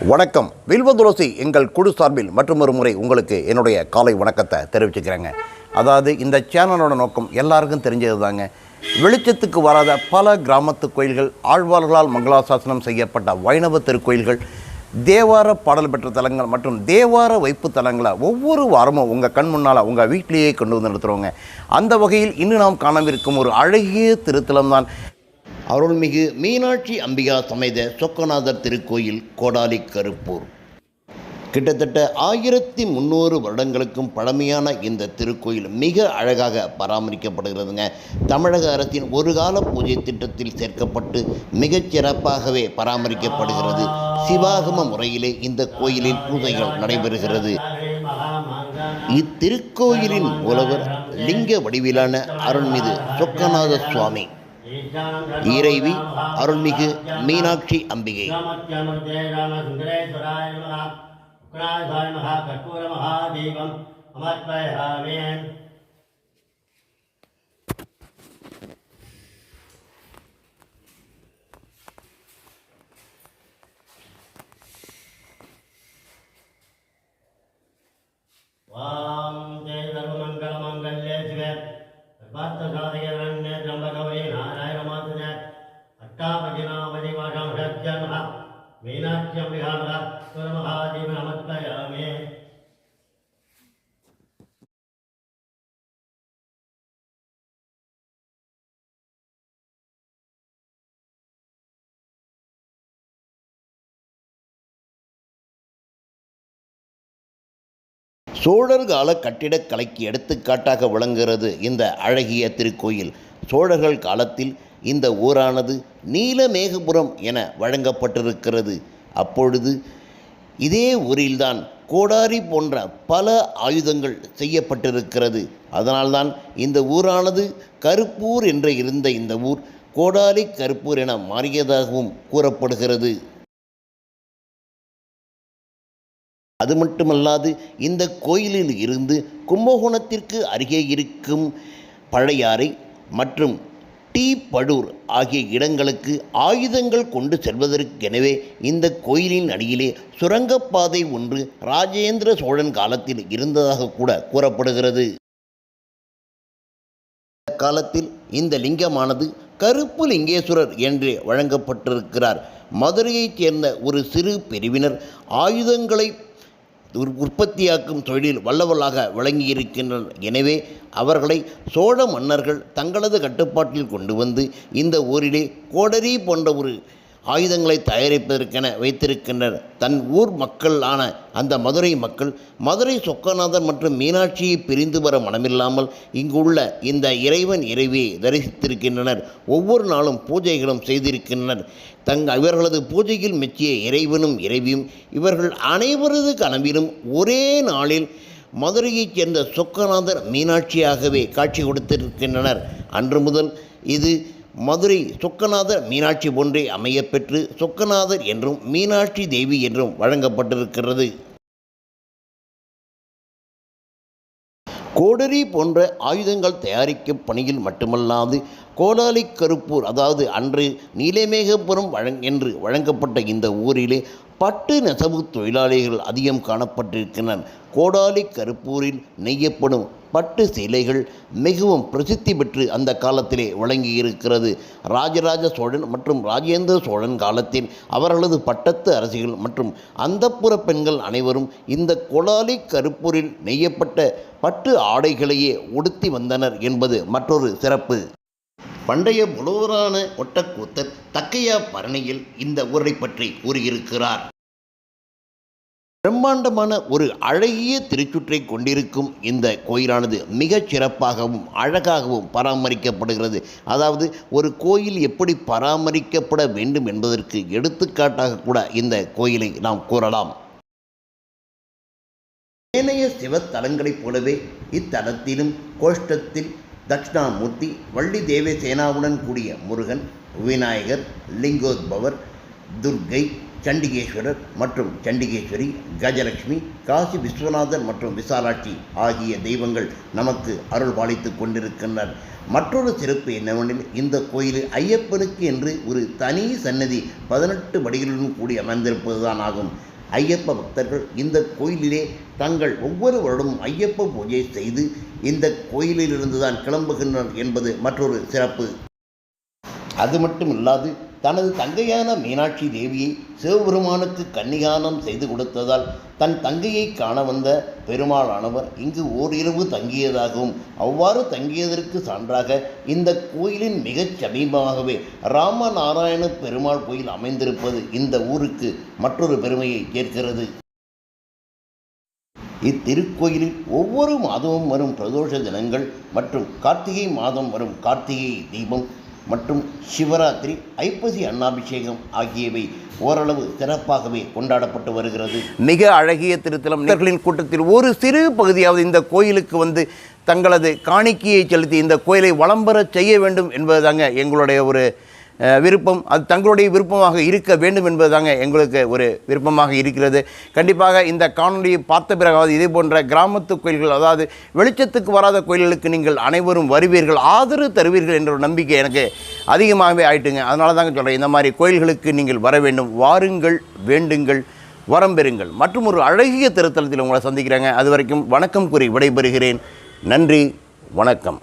வணக்கம். வில்வதுளசி எங்கள் குழு சார்பில் மற்றொரு முறை உங்களுக்கு என்னுடைய காலை வணக்கத்தை தெரிவிச்சுக்கிறேங்க. அதாவது இந்த சேனலோட நோக்கம் எல்லாருக்கும் தெரிஞ்சது தாங்க வெளிச்சத்துக்கு வராத பல கிராமத்து கோயில்கள் ஆழ்வார்களால் மங்களாசாசனம் செய்யப்பட்ட வைணவ திருக்கோயில்கள் தேவார பாடல் பெற்ற தலங்கள் மற்றும் தேவார வைப்பு தலங்களை ஒவ்வொரு வாரமும் உங்கள் கண் முன்னால் உங்கள் வீட்டிலேயே கொண்டு வந்து நடத்துகிறோங்க அந்த வகையில் இன்னும் நாம் காணவிருக்கும் ஒரு அழகிய திருத்தலம் தான் அருள்மிகு மீனாட்சி அம்பிகா சமேத சொக்கநாதர் திருக்கோயில் கோடாலி கருப்பூர். கிட்டத்தட்ட ஆயிரத்தி முந்நூறு வருடங்களுக்கும் பழமையான இந்த திருக்கோயில் மிக அழகாக பராமரிக்கப்படுகிறதுங்க. தமிழக அரசின் ஒரு கால பூஜை திட்டத்தில் சேர்க்கப்பட்டு மிகச் சிறப்பாகவே பராமரிக்கப்படுகிறது. சிவாகம முறையிலே இந்த கோயிலில் பூஜைகள் நடைபெறுகிறது. இத்திருக்கோயிலின் மூலவர் லிங்க வடிவிலான அருள்மிகு சொக்கநாத சுவாமி இறைவி அருள்மிகு மீனாட்சி அம்பிகை. கற்பூர மகாதீபம் அமர்ப்பயாமே ஞானசியம் விஹார சோழர்கால கட்டிடக்கலைக்கு எடுத்துக்காட்டாக விளங்குகிறது இந்த அழகிய திருக்கோயில். சோழர்கள் காலத்தில் இந்த ஊரானது நீலமேகபுரம் என வழங்கப்பட்டிருக்கிறது. அப்பொழுது இதே ஊரில்தான் கோடாரி போன்ற பல ஆயுதங்கள் செய்யப்பட்டிருக்கிறது. அதனால்தான் இந்த ஊரானது கருப்பூர் என்று இருந்த இந்த ஊர் கோடாரி கருப்பூர் என மாறியதாகவும் கூறப்படுகிறது. அது மட்டுமல்லாது இந்த கோயிலில் இருந்து கும்பகோணத்திற்கு அருகே இருக்கும் பழையாறை மற்றும் டி படூர் ஆகிய இடங்களுக்கு ஆயுதங்கள் கொண்டு செல்வதற்கெனவே இந்த கோயிலின் அடியிலே சுரங்கப்பாதை ஒன்று ராஜேந்திர சோழன் காலத்தில் இருந்ததாக கூட கூறப்படுகிறது. காலத்தில் இந்த லிங்கமானது கருப்பு லிங்கேஸ்வரர் என்று வழங்கப்பட்டிருக்கிறார். மதுரையைச் சேர்ந்த ஒரு சிறு பிரிவினர் ஆயுதங்களை உற்பத்தியாக்கும் தொழிலில் வல்லவர்களாக விளங்கியிருக்கின்றனர் எனவே அவர்களை சோழ மன்னர்கள் தங்களது கட்டுப்பாட்டில் கொண்டு வந்து இந்த ஊரிலே கோடரி போன்ற ஒரு ஆயுதங்களை தயாரிப்பதற்கென வைத்திருக்கின்றனர். தன் ஊர் மக்களான அந்த மதுரை மக்கள் மதுரை சொக்கநாதர் மற்றும் மீனாட்சியை பிரிந்து வர மனமில்லாமல் இங்குள்ள இந்த இறைவன் இறைவியை தரிசித்திருக்கின்றனர். ஒவ்வொரு நாளும் பூஜைகளும் செய்திருக்கின்றனர். தங் இவர்களது பூஜையில் மெச்சிய இறைவனும் இறைவியும் இவர்கள் அனைவரது கனவிலும் ஒரே நாளில் மதுரையைச் சேர்ந்த சொக்கநாதர் மீனாட்சியாகவே காட்சி கொடுத்திருக்கின்றனர். அன்று முதல் இது மதுரை சொக்கநாதர் மீனாட்சி போன்றே அமையப்பெற்று சொக்கநாதர் என்றும் மீனாட்சி தேவி என்றும் வழங்கப்பட்டிருக்கிறது. கோடரி போன்ற ஆயுதங்கள் தயாரிக்கும் பணியில் மட்டுமல்லாது கோடாலி கருப்பூர் அதாவது அன்று நீலமேகபுரம் வழங் என்று வழங்கப்பட்ட இந்த ஊரிலே பட்டு நெசவு தொழிலாளிகள் அதிகம் காணப்பட்டிருக்கின்றனர். கோடாலி கருப்பூரில் நெய்யப்படும் பட்டு சேலைகள் மிகவும் பிரசித்தி பெற்று அந்த காலத்திலே வழங்கியிருக்கிறது. ராஜராஜ சோழன் மற்றும் ராஜேந்திர சோழன் காலத்தில் அவர்களது பட்டத்து அரசிகள் மற்றும் அந்தப்புற பெண்கள் அனைவரும் இந்த கொலாலி கருப்பூரில் நெய்யப்பட்ட பட்டு ஆடைகளையே உடுத்தி வந்தனர் என்பது மற்றொரு சிறப்பு. பண்டைய புலவரான ஒட்டக்கூத்தர் தக்கையா பரணியில் இந்த ஊரை பற்றி கூறியிருக்கிறார். பிரம்மாண்டமான ஒரு அழகிய திருச்சுற்றை கொண்டிருக்கும் இந்த கோயிலானது மிகச் சிறப்பாகவும் அழகாகவும் பராமரிக்கப்படுகிறது. அதாவது ஒரு கோயில் எப்படி பராமரிக்கப்பட வேண்டும் என்பதற்கு எடுத்துக்காட்டாக கூட இந்த கோயிலை நாம் கூறலாம். ஏனைய சிவத்தலங்களைப் போலவே இத்தலத்திலும் கோஷ்டத்தில் தட்சிணாமூர்த்தி வள்ளி தேவசேனாவுடன் கூடிய முருகன் விநாயகர் லிங்கோத்பவர் துர்க்கை சண்டிகேஸ்வரர் மற்றும் சண்டிகேஸ்வரி கஜலட்சுமி காசி விஸ்வநாதர் மற்றும் விசாலாட்சி ஆகிய தெய்வங்கள் நமக்கு அருள் பாலித்து கொண்டிருக்கின்றனர். மற்றொரு சிறப்பு என்னவெனில் இந்த கோயிலில் ஐயப்பனுக்கு என்று ஒரு தனி சன்னதி பதினெட்டு படிகளுடன் கூடி அமர்ந்திருப்பதுதான் ஆகும். ஐயப்ப பக்தர்கள் இந்த கோயிலிலே தங்கள் ஒவ்வொரு வருடமும் ஐயப்ப பூஜை செய்து இந்த கோயிலிலிருந்து தான் கிளம்புகின்றனர் என்பது மற்றொரு சிறப்பு. அது மட்டும் இல்லாது தனது தங்கையான மீனாட்சி தேவியை சிவபெருமானுக்கு கன்னிகானம் செய்து கொடுத்ததால் தன் தங்கையை காண வந்த பெருமாளானவர் இங்கு ஓரிரவு தங்கியதாகவும் அவ்வாறு தங்கியதற்கு சான்றாக இந்த கோயிலின் மிகச் சமீபமாகவே ராமநாராயண பெருமாள் கோயில் அமைந்திருப்பது இந்த ஊருக்கு மற்றொரு பெருமையை சேர்க்கிறது இத்திருக்கோயிலில் ஒவ்வொரு மாதமும் வரும் பிரதோஷ தினங்கள் மற்றும் கார்த்திகை மாதம் வரும் கார்த்திகை தீபம் மற்றும் சிவராத்திரி ஐப்பசி அன்னாபிஷேகம் ஆகியவை ஓரளவு சிறப்பாகவே கொண்டாடப்பட்டு வருகிறது. மிக அழகிய திருத்தலம். நேர்களின் கூட்டத்தில் ஒரு சிறு பகுதியாவது இந்த கோயிலுக்கு வந்து தங்களது காணிக்கையை செலுத்தி இந்த கோயிலை வளம்பெறச் செய்ய வேண்டும் என்பதுதாங்க எங்களுடைய ஒரு விருப்பம் அது தங்களுடைய விருப்பமாக இருக்க வேண்டும் என்பதுதாங்க எங்களுக்கு ஒரு விருப்பமாக இருக்கிறது. கண்டிப்பாக இந்த காணொலியை பார்த்த பிறகாவது இதே போன்ற கிராமத்து கோயில்கள் அதாவது வெளிச்சத்துக்கு வராத கோயில்களுக்கு நீங்கள் அனைவரும் வருவீர்கள் ஆதரவு தருவீர்கள் என்ற ஒரு நம்பிக்கை எனக்கு அதிகமாகவே ஆயிட்டுங்க. அதனால தாங்க சொல்கிறேன் இந்த மாதிரி கோயில்களுக்கு நீங்கள் வர வேண்டும் வாருங்கள் வேண்டுங்கள் வரம் பெறுங்கள். மற்றும் ஒரு அழகிய திருத்தலத்தில் உங்களை சந்திக்கிறாங்க. அது வரைக்கும் வணக்கம் கூறி விடைபெறுகிறேன். நன்றி வணக்கம்.